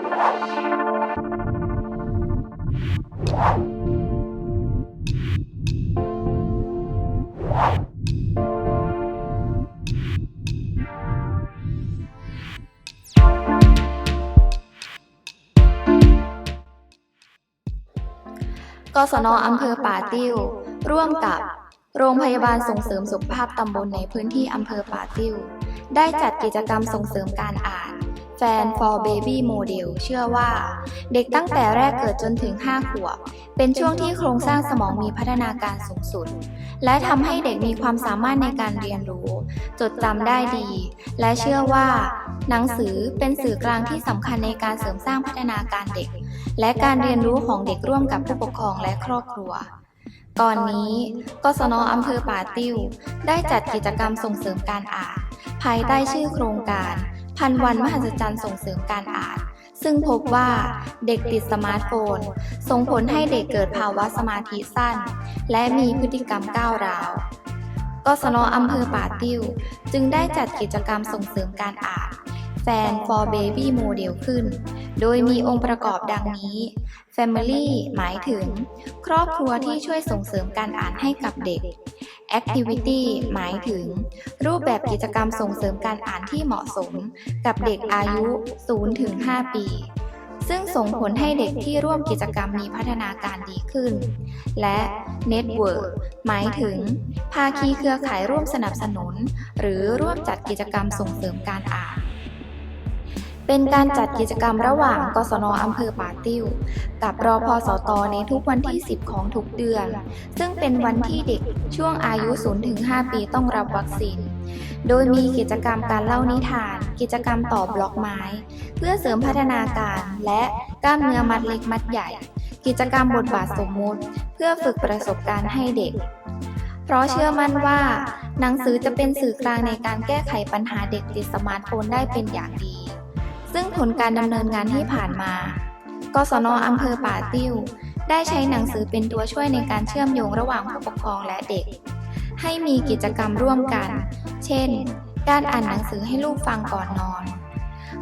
กศนอำเภอป่าติ้ว ร่วมกับ โรงพยาบาลส่งเสริมสุขภาพตำบลในพื้นที่อำเภอป่าติ้ว ได้จัดกิจกรรมส่งเสริมการอ่าน แฟน for baby model เชื่อว่า เด็กตั้งแต่แรกเกิดจนถึง 5 ขวบ เป็นช่วงที่โครงสร้างสมองมีพัฒนาการสูงสุด และทำให้เด็กมีความสามารถในการเรียนรู้ จดจำได้ดี และเชื่อว่า หนังสือเป็นสื่อกลางที่สำคัญในการเสริมสร้างพัฒนาการเด็ก และการเรียนรู้ของเด็กร่วมกับผู้ปกครองและครอบครัวก่อนนี้กศนอำเภอป่าติ้ว ได้จัดกิจกรรมส่งเสริมการอ่าน ภายใต้ชื่อโครงการ พันวันมหัศจรรย์ส่งเสริมการอ่าน ซึ่งพบว่าเด็กติดสมาร์ทโฟน ส่งผลให้เด็กเกิดภาวะสมาธิสั้น และมีพฤติกรรมก้าวร้าวกศนอำเภอป่าติ้ว จึงได้จัดกิจกรรมส่งเสริมการอ่าน แฟน for baby model ขึ้น โดยมีองค์ประกอบดังนี้ Family หมายถึง ครอบครัวที่ช่วยส่งเสริมการอ่านให้กับเด็ก Activity หมายถึง รูปแบบกิจกรรมส่งเสริมการอ่านที่เหมาะสม กับเด็กอายุ 0-5 ปี ซึ่งส่งผลให้เด็กที่ร่วมกิจกรรมมีพัฒนาการดีขึ้น และ Network หมายถึง ภาคีเครือข่ายร่วมสนับสนุน หรือร่วมจัดกิจกรรมส่งเสริมการอ่าน เป็นการจัดกิจกรรมระหว่างกศนอำเภอป่าติ้ว กับรอพสตในทุกวันที่ 10 ของทุกเดือน ซึ่งเป็นวันที่เด็กช่วงอายุ 0-5 ปีต้องรับวัคซีน โดยมีกิจกรรมการเล่านิทาน กิจกรรมต่อบล็อกไม้ เพื่อเสริมพัฒนาการและกล้ามเนื้อมัดเล็กมัดใหญ่ กิจกรรมบทบาทสมมุติ เพื่อฝึกประสบการณ์ให้เด็ก เพราะเชื่อมั่นว่า หนังสือจะเป็นสื่อกลางในการแก้ไขปัญหาเด็กติดสมาร์ทโฟนได้เป็นอย่างดี ซึ่งผลการดำเนินงานที่ผ่านมา กศนอำเภอป่าติ้ว ได้ใช้หนังสือเป็นตัวช่วยในการเชื่อมโยงระหว่างผู้ปกครองและเด็ก ให้มีกิจกรรมร่วมกัน เช่น การอ่านหนังสือให้ลูกฟังก่อนนอน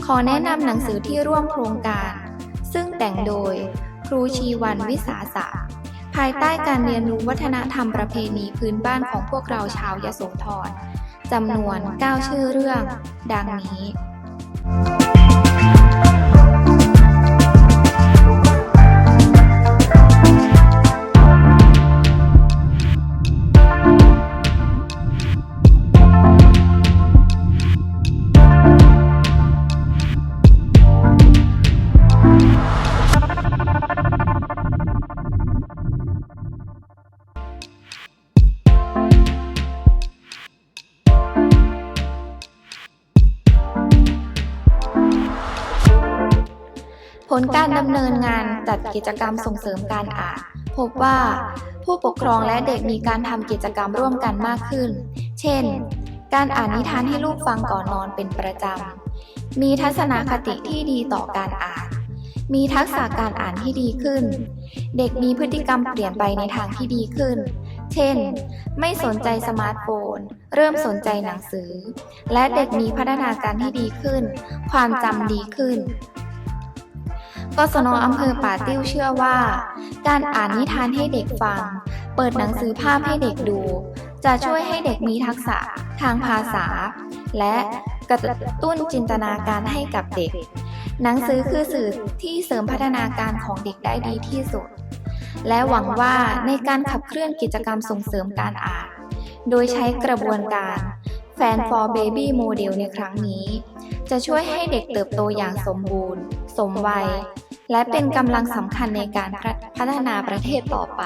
ขอแนะนำหนังสือที่ร่วมโครงการ ซึ่งแต่งโดย ครูชีวันวิสาสะภายใต้การเรียนรู้วัฒนธรรมประเพณีพื้นบ้านของพวกเราชาวยโสธรจำนวน 9 ชื่อเรื่อง ดังนี้ ผลการดำเนินงานจัดกิจกรรมส่งเสริมการอ่าน พบว่าผู้ปกครองและเด็กมีการทำกิจกรรมร่วมกันมากขึ้น เช่น การอ่านนิทานให้ลูกฟังก่อนนอนเป็นประจำ มีทัศนคติที่ดีต่อการอ่าน มีทักษะการอ่านที่ดีขึ้น เด็กมีพฤติกรรมเปลี่ยนไปในทางที่ดีขึ้น เช่น ไม่สนใจสมาร์ทโฟน เริ่มสนใจหนังสือ และเด็กมีพัฒนาการที่ดีขึ้น ความจำดีขึ้น กศนอำเภอป่าติ้วเชื่อว่า การอ่านนิทานให้เด็กฟัง เปิดหนังสือภาพให้เด็กดู จะช่วยให้เด็กมีทักษะทางภาษา และกระตุ้นจินตนาการให้กับเด็ก หนังสือคือสื่อที่เสริมพัฒนาการของเด็กได้ดีที่สุด และหวังว่าในการขับเคลื่อนกิจกรรมส่งเสริมการอ่าน โดยใช้กระบวนการแฟน for baby model ในครั้งนี้ จะช่วยให้เด็กเติบโตอย่างสมบูรณ์ สมวัย และเป็นกำลังสำคัญในการพัฒนาประเทศต่อไป